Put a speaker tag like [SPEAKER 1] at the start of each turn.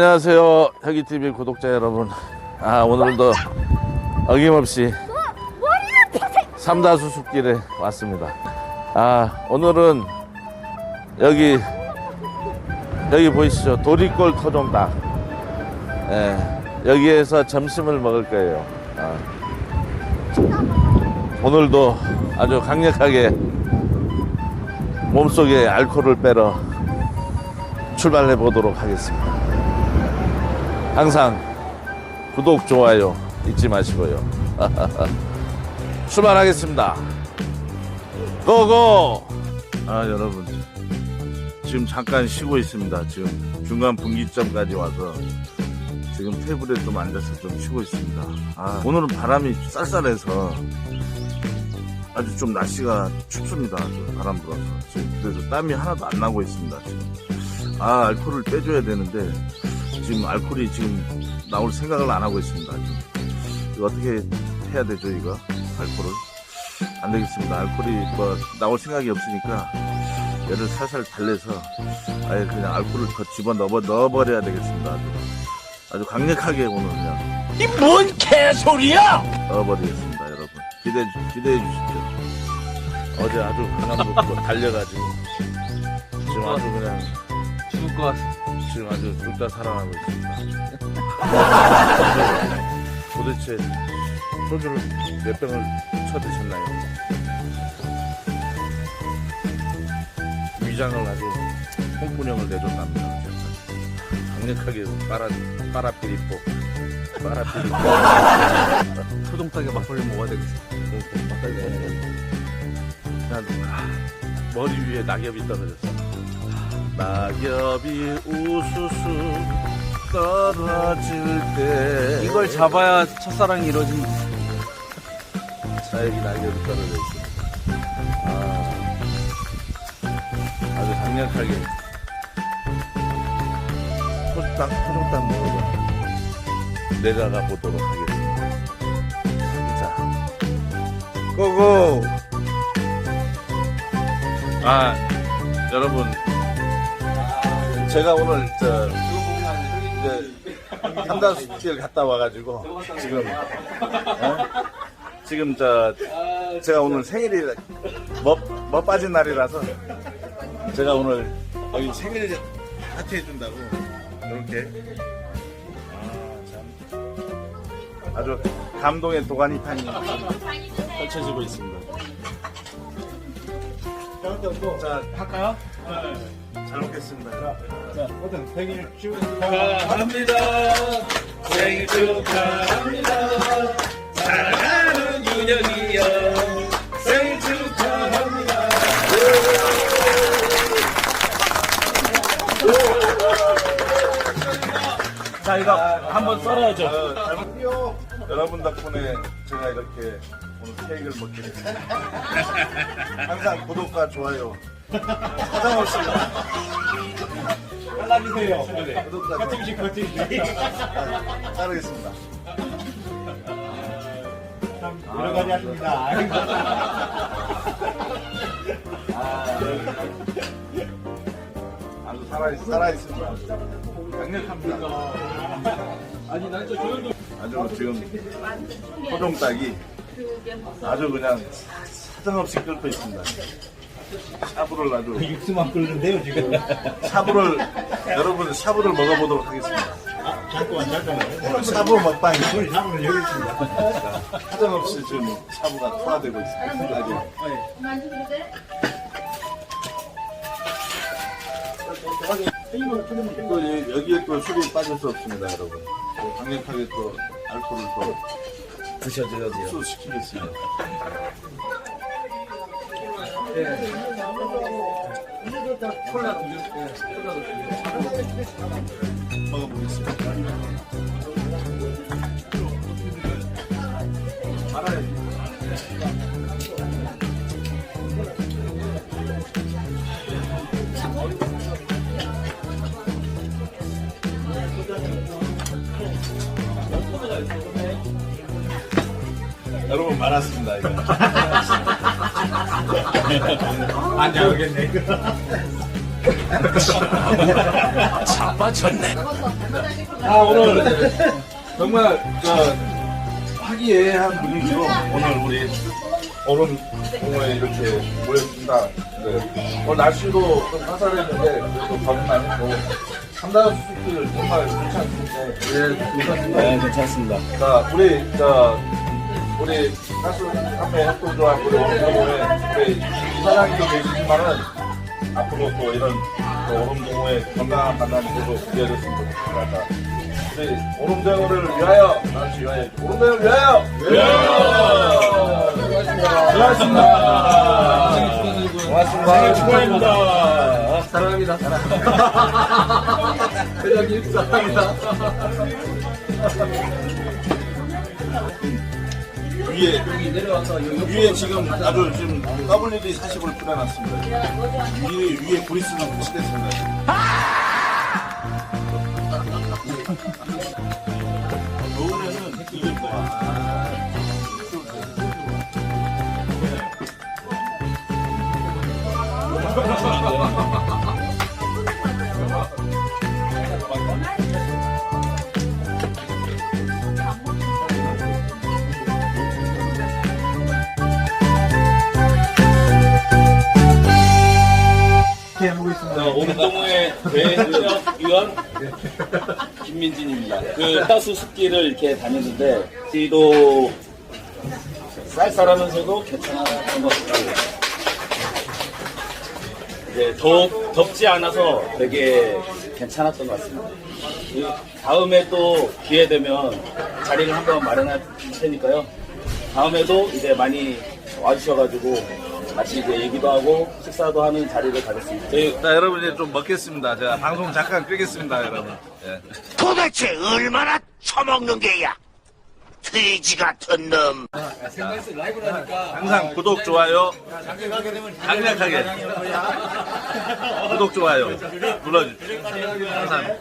[SPEAKER 1] 안녕하세요. 혁이TV 구독자 여러분. 아 오늘도 어김없이 삼다수 숲길에 왔습니다. 아 오늘은 여기 여기 보이시죠? 도리골 토종닭. 예, 여기에서 점심을 먹을 거예요. 아, 오늘도 아주 강력하게 몸속에 알코올을 빼러 출발해 보도록 하겠습니다 항상 구독, 좋아요 잊지 마시고요. 출발하겠습니다. 고고! 아, 여러분. 지금 잠깐 쉬고 있습니다. 지금 중간 분기점까지 와서 지금 테이블에 좀 앉아서 좀 쉬고 있습니다. 아, 오늘은 바람이 쌀쌀해서 아주 좀 날씨가 춥습니다. 바람 불어서. 지금 그래서 땀이 하나도 안 나고 있습니다. 지금. 아, 알코올을 빼줘야 되는데 지금 알코올이 지금 나올 생각을 안 하고 있습니다. 이거 어떻게 해야 되죠, 이거? 알코올을? 안 되겠습니다. 알코올이 뭐 나올 생각이 없으니까 얘를 살살 달래서 아예 그냥 알코올을 더 집어 넣어, 넣어버려야 되겠습니다. 아주, 아주 강력하게 오늘 그냥
[SPEAKER 2] 이 뭔 개소리야!
[SPEAKER 1] 넣어버리겠습니다, 여러분. 기대해, 주- 기대해 주십시오. 어제 아주 강함으로 달려가지고 지금 아주 그냥
[SPEAKER 2] 죽을 것 같아.
[SPEAKER 1] 지금 아주 둘다 살아나고 있습니다. 도대체 소주를 몇 병을 쳐드셨나요? 위장을 아주 홍분형을 내줬답니다. 강력하게 빨아, 빨아피리뽀. 빨아피리뽀.
[SPEAKER 2] 소동닭에 막걸리 먹어야 되겠어.
[SPEAKER 1] 난 머리 위에 낙엽이 떨어졌어. 낙엽이 우수수 떨어질 때
[SPEAKER 2] 이걸 잡아야 첫사랑이 이루어진
[SPEAKER 1] 나에게 낙엽이 떨어져 있어. 아, 아주 강력하게 토종닭 토종닭 먹으러 내려가 보도록 하겠습니다. 자, 고고. 아, 여러분, 제가 오늘 저 이제 삼다수길 갔다 와가지고 지금 어? 지금 저 제가 오늘 생일이 뭐, 뭐 빠진 날이라서 제가 오늘 여기 생일 파티 해준다고 이렇게 아, 참. 아주 감동의 도가니탕이 펼쳐지고 있습니다. 자
[SPEAKER 3] 할까요?
[SPEAKER 1] 잘 먹겠습니다.
[SPEAKER 3] 자, 어떤 생일
[SPEAKER 2] 축하합니다. 생일 축하합니다. 사랑하는 윤혁이여. 생일 축하합니다.
[SPEAKER 1] 자 이거 한번 썰어야죠. 잘 먹게요. 여러분 덕분에 제가 이렇게 오늘 케이크를 먹게 됐습니다. 항상 구독과 좋아요 사정없이
[SPEAKER 3] 잘라주세요.
[SPEAKER 1] 구독과
[SPEAKER 3] 커팅식 커팅식.
[SPEAKER 1] 좋아요 따르겠습니다.
[SPEAKER 3] 참 여러 가지 하십니다. 아이고.
[SPEAKER 1] 아주 살아 살아 있습니다. 강력합니다.
[SPEAKER 2] 아니, 난저 조용히.
[SPEAKER 1] 아주 지금 토종닭이 아주 그냥 사정없이 끓고 있습니다. 샤브를 아주
[SPEAKER 3] 육수만 끓는데요 지금.
[SPEAKER 1] 샤브를 여러분 샤브를 먹어보도록 하겠습니다.
[SPEAKER 3] 아, 잠깐만 잠깐만.
[SPEAKER 1] 오늘 샤브 먹방이
[SPEAKER 3] 우리 사부는 여기 있습니다.
[SPEAKER 1] 사정없이 지금 샤브가 투하되고 있습니다. 아주 또 여- 여기에 또 술이 빠질 수 없습니다, 여러분. 또 강력하게 또 알코올을 또
[SPEAKER 2] 드셔줘야 돼요.
[SPEAKER 1] 흡수시키겠습니다. 여러분 많았습니다.
[SPEAKER 3] 안 잡겠네 이거.
[SPEAKER 1] 아, 오늘 정말 저 화기애애한 분위기로 오늘 우리 오름 공원에 이렇게 모였습니다. 네. 오늘 날씨도 좀 화사했는데 그래도 했고 삼다수 숲길 정말 괜찮습니다. 예, 괜찮습니다.
[SPEAKER 2] 네, 괜찮습니다.
[SPEAKER 1] 자, 우리 저 우리 가수 카페 협동조합 우리 오름동호회 우리 이사장님도 계시지만은 앞으로 또 이런 또 오름동호회 건강한 만남이 계속 이어졌으면 좋겠습니다. 우리 오름동호를 위하여 다시 위하여 오름동호를 위하여 위하여 고맙습니다. 고맙습니다.
[SPEAKER 2] 축하합니다. 사랑합니다. 회장님 사랑합니다. 여기 내려와서 여기
[SPEAKER 1] 위에 지금 아주 지금 WD 40을 뿌려놨습니다. 위에 위에 브리스는 무시됐습니다. 더우면은 이걸
[SPEAKER 3] 이렇
[SPEAKER 2] 오른동호회 대의원 김민진입니다. 그 따수 숲길을 이렇게 다녔는데 뒤도 쌀쌀하면서도 괜찮았던 것 같아요. 이제 더 덥지 않아서 되게 괜찮았던 것 같습니다. 이 다음에 또 기회 되면 자리를 한번 마련할 테니까요. 다음에도 이제 많이 와주셔가지고 같이 이제 얘기도 하고 식사도 하는 자리를 가졌습니다. 저희
[SPEAKER 1] 자 여러분 이제 좀 먹겠습니다. 제가 방송 잠깐 끄겠습니다, 여러분. 예.
[SPEAKER 4] 도대체 얼마나 처먹는 게야? 돼지 같은 놈.
[SPEAKER 1] 항상 구독 좋아요 강력하게 구독 좋아요 눌러주세요. 항상